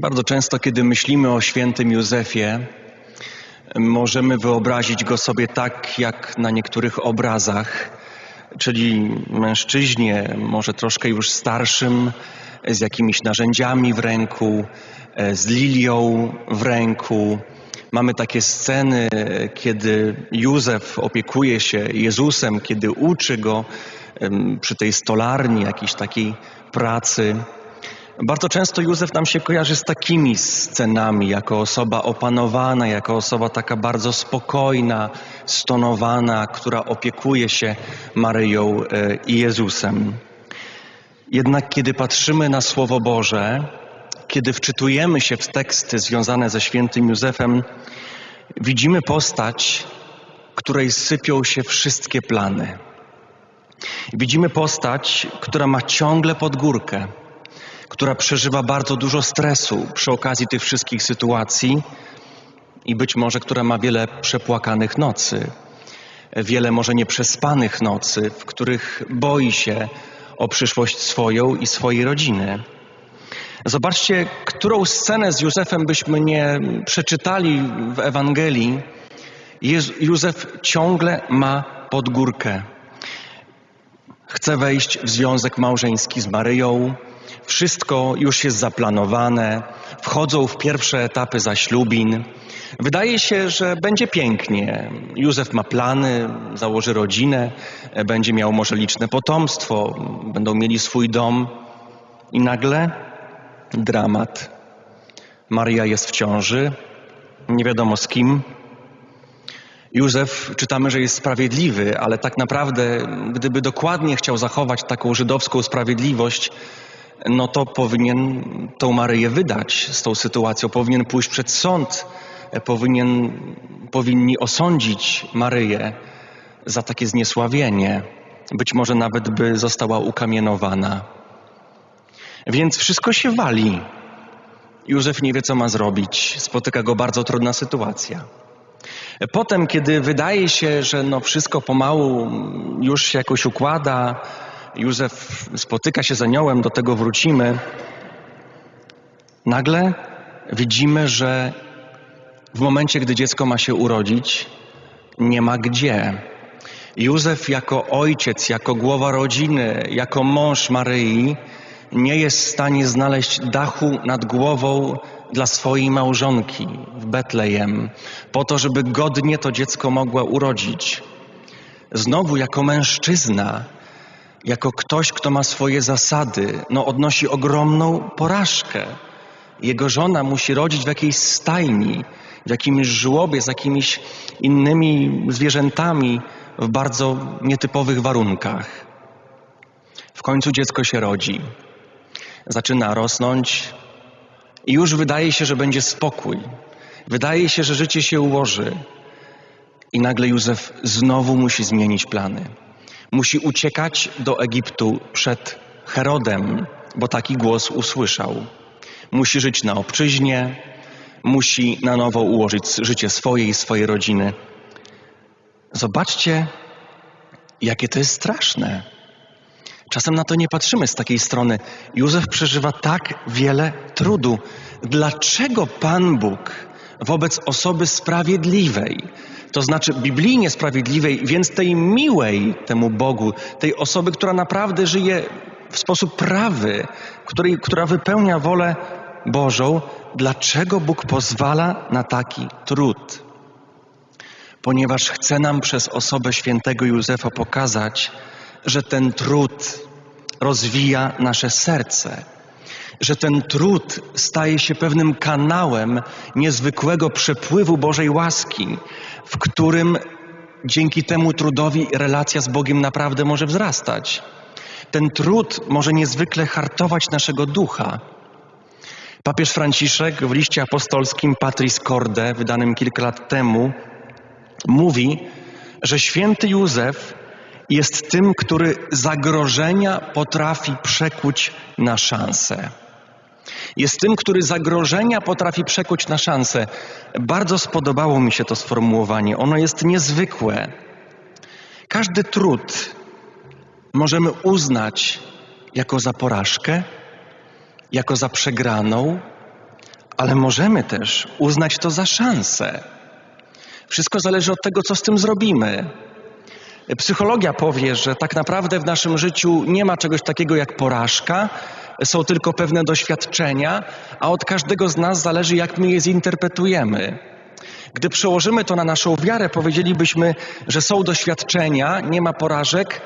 Bardzo często, kiedy myślimy o świętym Józefie, możemy wyobrazić go sobie tak, jak na niektórych obrazach, czyli mężczyźnie, może troszkę już starszym, z jakimiś narzędziami w ręku, z lilią w ręku. Mamy takie sceny, kiedy Józef opiekuje się Jezusem, kiedy uczy go przy tej stolarni, jakiejś takiej pracy. Bardzo często Józef nam się kojarzy z takimi scenami, jako osoba opanowana, jako osoba taka bardzo spokojna, stonowana, która opiekuje się Maryją e, i Jezusem. Jednak kiedy patrzymy na Słowo Boże, kiedy wczytujemy się w teksty związane ze świętym Józefem, widzimy postać, której sypią się wszystkie plany. Widzimy postać, która ma ciągle pod górkę która przeżywa bardzo dużo stresu przy okazji tych wszystkich sytuacji i być może która ma wiele przepłakanych nocy, wiele może nieprzespanych nocy, w których boi się o przyszłość swoją i swojej rodziny. Zobaczcie, którą scenę z Józefem byśmy nie przeczytali w Ewangelii. Jezu, Józef ciągle ma pod górkę. Chce wejść w związek małżeński z Maryją, wszystko już jest zaplanowane, wchodzą w pierwsze etapy zaślubin. Wydaje się, że będzie pięknie. Józef ma plany, założy rodzinę, będzie miał może liczne potomstwo, będą mieli swój dom. I nagle dramat. Maria jest w ciąży, nie wiadomo z kim. Józef czytamy, że jest sprawiedliwy, ale tak naprawdę, gdyby dokładnie chciał zachować taką żydowską sprawiedliwość, no to powinien tą Maryję wydać z tą sytuacją, powinien pójść przed sąd, powinien, powinni osądzić Maryję za takie zniesławienie. Być może nawet by została ukamienowana. Więc wszystko się wali. Józef nie wie, co ma zrobić. Spotyka go bardzo trudna sytuacja. Potem, kiedy wydaje się, że no wszystko pomału już się jakoś układa, Józef spotyka się z aniołem, do tego wrócimy. Nagle widzimy, że w momencie, gdy dziecko ma się urodzić, nie ma gdzie. Józef jako ojciec, jako głowa rodziny, jako mąż Maryi nie jest w stanie znaleźć dachu nad głową dla swojej małżonki w Betlejem, po to, żeby godnie to dziecko mogła urodzić. Znowu jako mężczyzna jako ktoś, kto ma swoje zasady, no odnosi ogromną porażkę. Jego żona musi rodzić w jakiejś stajni, w jakimś żłobie z jakimiś innymi zwierzętami w bardzo nietypowych warunkach. W końcu dziecko się rodzi, zaczyna rosnąć i już wydaje się, że będzie spokój. Wydaje się, że życie się ułoży. I nagle Józef znowu musi zmienić plany. Musi uciekać do Egiptu przed Herodem, bo taki głos usłyszał. Musi żyć na obczyźnie, musi na nowo ułożyć życie swoje i swojej rodziny. Zobaczcie, jakie to jest straszne. Czasem na to nie patrzymy z takiej strony. Józef przeżywa tak wiele trudu. Dlaczego Pan Bóg wobec osoby sprawiedliwej, to znaczy biblijnie sprawiedliwej, więc tej miłej temu Bogu, tej osoby, która naprawdę żyje w sposób prawy, której, która wypełnia wolę Bożą, dlaczego Bóg pozwala na taki trud? Ponieważ chce nam przez osobę świętego Józefa pokazać, że ten trud rozwija nasze serce, że ten trud staje się pewnym kanałem niezwykłego przepływu Bożej łaski, w którym dzięki temu trudowi relacja z Bogiem naprawdę może wzrastać. Ten trud może niezwykle hartować naszego ducha. Papież Franciszek w liście apostolskim Patris Corde, wydanym kilka lat temu, mówi, że święty Józef jest tym, który zagrożenia potrafi przekuć na szansę. Jest tym, który zagrożenia potrafi przekuć na szansę. Bardzo spodobało mi się to sformułowanie. Ono jest niezwykłe. Każdy trud możemy uznać jako za porażkę, jako za przegraną, ale możemy też uznać to za szansę. Wszystko zależy od tego, co z tym zrobimy. Psychologia powie, że tak naprawdę w naszym życiu nie ma czegoś takiego jak porażka, są tylko pewne doświadczenia, a od każdego z nas zależy, jak my je zinterpretujemy. Gdy przełożymy to na naszą wiarę, powiedzielibyśmy, że są doświadczenia, nie ma porażek,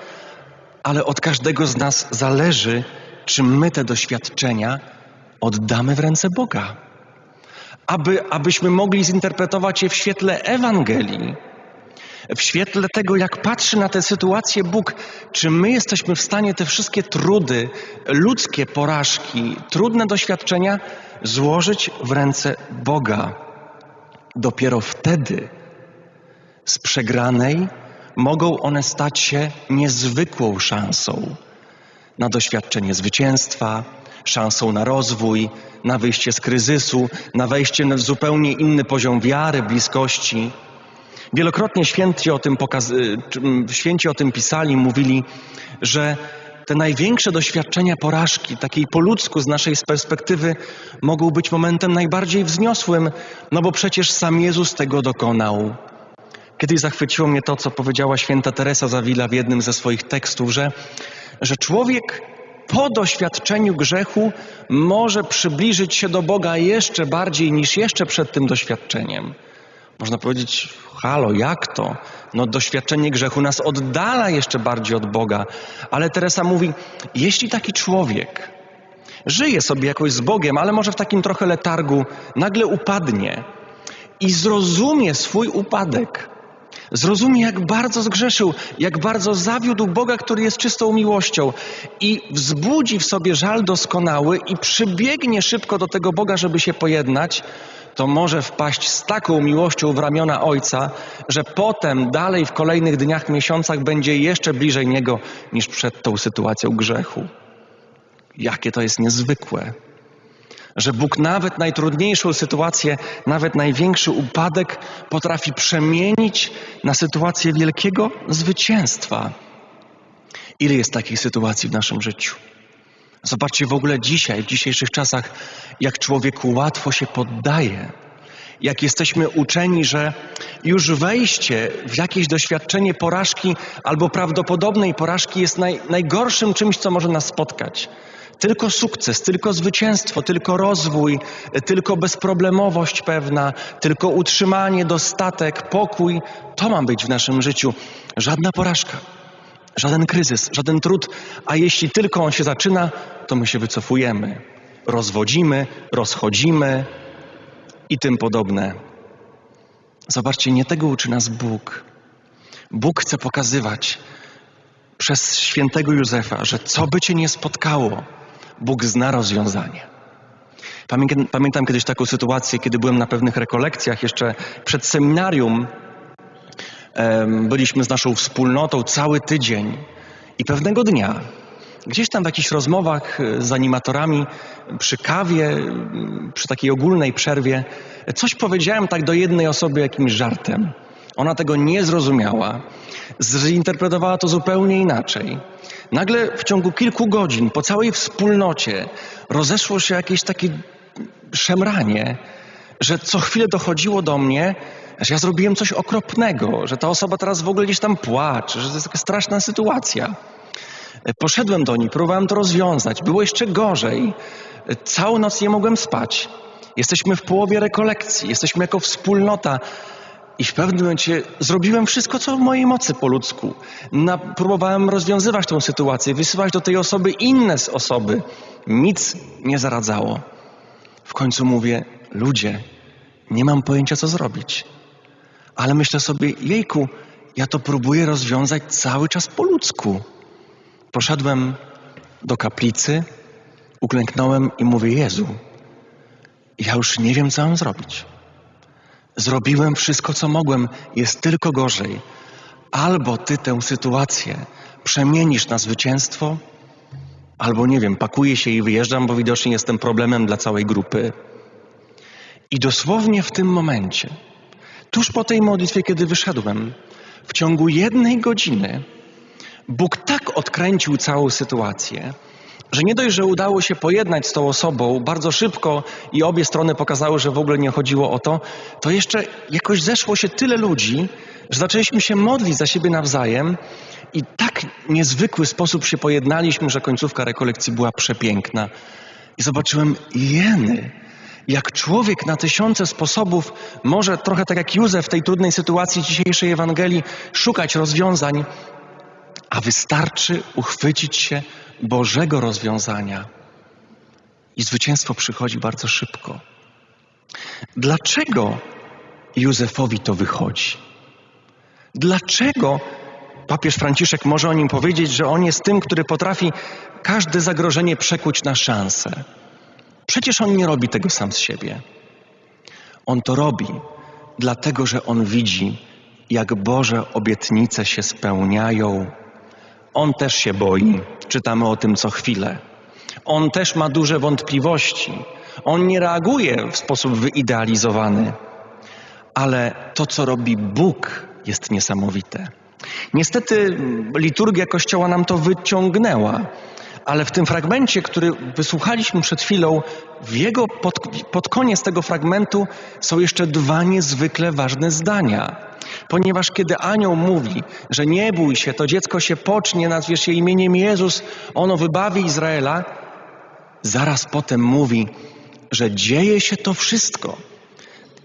ale od każdego z nas zależy, czy my te doświadczenia oddamy w ręce Boga. Aby, abyśmy mogli zinterpretować je w świetle Ewangelii, w świetle tego, jak patrzy na tę sytuację Bóg, czy my jesteśmy w stanie te wszystkie trudy, ludzkie porażki, trudne doświadczenia złożyć w ręce Boga. Dopiero wtedy z przegranej mogą one stać się niezwykłą szansą na doświadczenie zwycięstwa, szansą na rozwój, na wyjście z kryzysu, na wejście na zupełnie inny poziom wiary, bliskości. Wielokrotnie święci o tym, pokaz- święci o tym pisali, mówili, że te największe doświadczenia porażki, takiej po ludzku z naszej perspektywy, mogą być momentem najbardziej wzniosłym, no bo przecież sam Jezus tego dokonał. Kiedyś zachwyciło mnie to, co powiedziała święta Teresa Zawila w jednym ze swoich tekstów, że, że człowiek po doświadczeniu grzechu może przybliżyć się do Boga jeszcze bardziej niż jeszcze przed tym doświadczeniem. Można powiedzieć, halo, jak to? No, doświadczenie grzechu nas oddala jeszcze bardziej od Boga. Ale Teresa mówi, jeśli taki człowiek żyje sobie jakoś z Bogiem, ale może w takim trochę letargu, nagle upadnie i zrozumie swój upadek, Zrozumie, jak bardzo zgrzeszył, jak bardzo zawiódł Boga, który jest czystą miłością i wzbudzi w sobie żal doskonały i przybiegnie szybko do tego Boga, żeby się pojednać, to może wpaść z taką miłością w ramiona Ojca, że potem, dalej w kolejnych dniach, miesiącach będzie jeszcze bliżej Niego niż przed tą sytuacją grzechu. Jakie to jest niezwykłe że Bóg nawet najtrudniejszą sytuację, nawet największy upadek potrafi przemienić na sytuację wielkiego zwycięstwa. Ile jest takich sytuacji w naszym życiu? Zobaczcie w ogóle dzisiaj, w dzisiejszych czasach, jak człowieku łatwo się poddaje. Jak jesteśmy uczeni, że już wejście w jakieś doświadczenie porażki albo prawdopodobnej porażki jest naj, najgorszym czymś, co może nas spotkać. Tylko sukces, tylko zwycięstwo, tylko rozwój, tylko bezproblemowość pewna, tylko utrzymanie, dostatek, pokój to ma być w naszym życiu. Żadna porażka, żaden kryzys, żaden trud, a jeśli tylko on się zaczyna, to my się wycofujemy, rozwodzimy, rozchodzimy i tym podobne. Zobaczcie, nie tego uczy nas Bóg. Bóg chce pokazywać przez świętego Józefa, że co by cię nie spotkało, Bóg zna rozwiązanie. Pamiętam kiedyś taką sytuację, kiedy byłem na pewnych rekolekcjach, jeszcze przed seminarium. Byliśmy z naszą wspólnotą cały tydzień i pewnego dnia, gdzieś tam w jakichś rozmowach e, z animatorami, przy kawie, przy takiej ogólnej przerwie, coś powiedziałem tak do jednej osoby jakimś żartem. Ona tego nie zrozumiała, zinterpretowała to zupełnie inaczej. Nagle w ciągu kilku godzin po całej wspólnocie rozeszło się jakieś takie szemranie, że co chwilę dochodziło do mnie, że ja zrobiłem coś okropnego, że ta osoba teraz w ogóle gdzieś tam płacze, że to jest taka straszna sytuacja. Poszedłem do niej, próbowałem to rozwiązać. Było jeszcze gorzej. Całą noc nie mogłem spać. Jesteśmy w połowie rekolekcji, jesteśmy jako wspólnota i w pewnym momencie zrobiłem wszystko, co w mojej mocy po ludzku. Na, próbowałem rozwiązywać tę sytuację, wysyłać do tej osoby inne osoby. Nic nie zaradzało. W końcu mówię, ludzie, nie mam pojęcia, co zrobić. Ale myślę sobie, jejku, ja to próbuję rozwiązać cały czas po ludzku. Poszedłem do kaplicy, uklęknąłem i mówię, Jezu, ja już nie wiem, co mam zrobić. Zrobiłem wszystko, co mogłem, jest tylko gorzej. Albo ty tę sytuację przemienisz na zwycięstwo, albo nie wiem, pakuję się i wyjeżdżam, bo widocznie jestem problemem dla całej grupy. I dosłownie w tym momencie, tuż po tej modlitwie, kiedy wyszedłem, w ciągu jednej godziny, Bóg tak odkręcił całą sytuację, że nie dość, że udało się pojednać z tą osobą bardzo szybko i obie strony pokazały, że w ogóle nie chodziło o to, to jeszcze jakoś zeszło się tyle ludzi, że zaczęliśmy się modlić za siebie nawzajem i tak niezwykły sposób się pojednaliśmy, że końcówka rekolekcji była przepiękna. I zobaczyłem jeny, jak człowiek na tysiące sposobów może trochę tak jak Józef w tej trudnej sytuacji dzisiejszej Ewangelii szukać rozwiązań, a wystarczy uchwycić się Bożego rozwiązania i zwycięstwo przychodzi bardzo szybko. Dlaczego Józefowi to wychodzi? Dlaczego papież Franciszek może o nim powiedzieć, że on jest tym, który potrafi każde zagrożenie przekuć na szansę? Przecież on nie robi tego sam z siebie. On to robi dlatego, że on widzi, jak Boże obietnice się spełniają. On też się boi, czytamy o tym co chwilę. On też ma duże wątpliwości. On nie reaguje w sposób wyidealizowany. Ale to, co robi Bóg, jest niesamowite. Niestety liturgia Kościoła nam to wyciągnęła, ale w tym fragmencie, który wysłuchaliśmy przed chwilą, w jego pod, pod koniec tego fragmentu są jeszcze dwa niezwykle ważne zdania. Ponieważ kiedy anioł mówi, że nie bój się, to dziecko się pocznie, nazwiesz je imieniem Jezus, ono wybawi Izraela, zaraz potem mówi, że dzieje się to wszystko,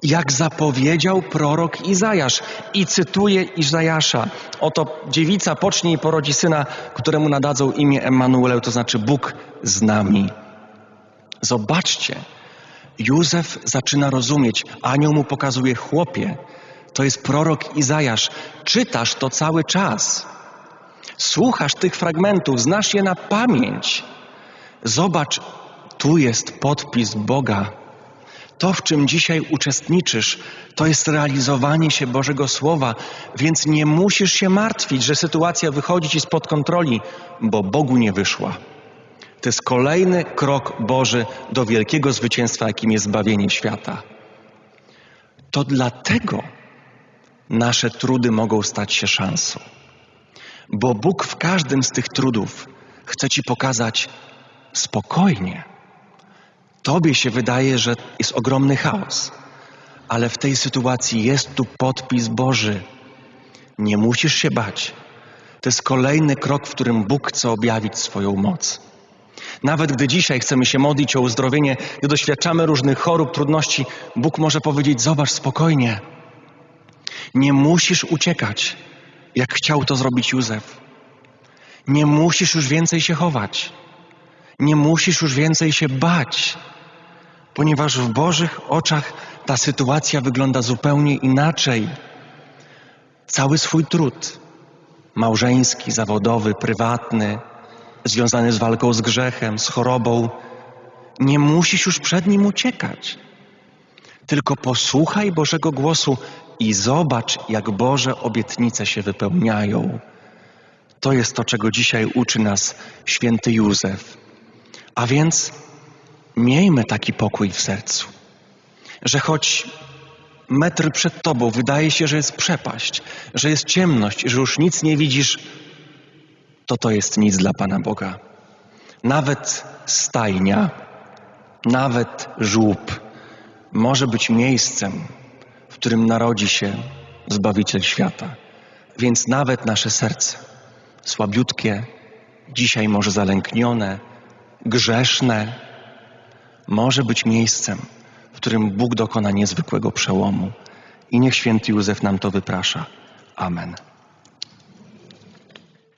jak zapowiedział prorok Izajasz. I cytuję Izajasza. Oto dziewica pocznie i porodzi syna, któremu nadadzą imię Emanuel, to znaczy Bóg z nami. Zobaczcie, Józef zaczyna rozumieć, anioł mu pokazuje chłopie. To jest prorok Izajasz. Czytasz to cały czas. Słuchasz tych fragmentów, znasz je na pamięć. Zobacz, tu jest podpis Boga. To, w czym dzisiaj uczestniczysz, to jest realizowanie się Bożego Słowa, więc nie musisz się martwić, że sytuacja wychodzi ci spod kontroli, bo Bogu nie wyszła. To jest kolejny krok Boży do wielkiego zwycięstwa, jakim jest zbawienie świata. To dlatego nasze trudy mogą stać się szansą, bo Bóg w każdym z tych trudów chce ci pokazać spokojnie Tobie się wydaje, że jest ogromny chaos, ale w tej sytuacji jest tu podpis Boży. Nie musisz się bać. To jest kolejny krok, w którym Bóg chce objawić swoją moc. Nawet gdy dzisiaj chcemy się modlić o uzdrowienie, gdy doświadczamy różnych chorób, trudności, Bóg może powiedzieć: Zobacz spokojnie. Nie musisz uciekać, jak chciał to zrobić Józef. Nie musisz już więcej się chować. Nie musisz już więcej się bać ponieważ w Bożych oczach ta sytuacja wygląda zupełnie inaczej. Cały swój trud małżeński, zawodowy, prywatny, związany z walką z grzechem, z chorobą, nie musisz już przed nim uciekać. Tylko posłuchaj Bożego głosu i zobacz, jak Boże obietnice się wypełniają. To jest to, czego dzisiaj uczy nas święty Józef. A więc Miejmy taki pokój w sercu, że choć metr przed tobą wydaje się, że jest przepaść, że jest ciemność, że już nic nie widzisz, to to jest nic dla Pana Boga. Nawet stajnia, nawet żłób może być miejscem, którym narodzi się Zbawiciel świata. Więc nawet nasze serce, słabiutkie, dzisiaj może zalęknione, grzeszne, może być miejscem, w którym Bóg dokona niezwykłego przełomu. I niech święty Józef nam to wyprasza. Amen.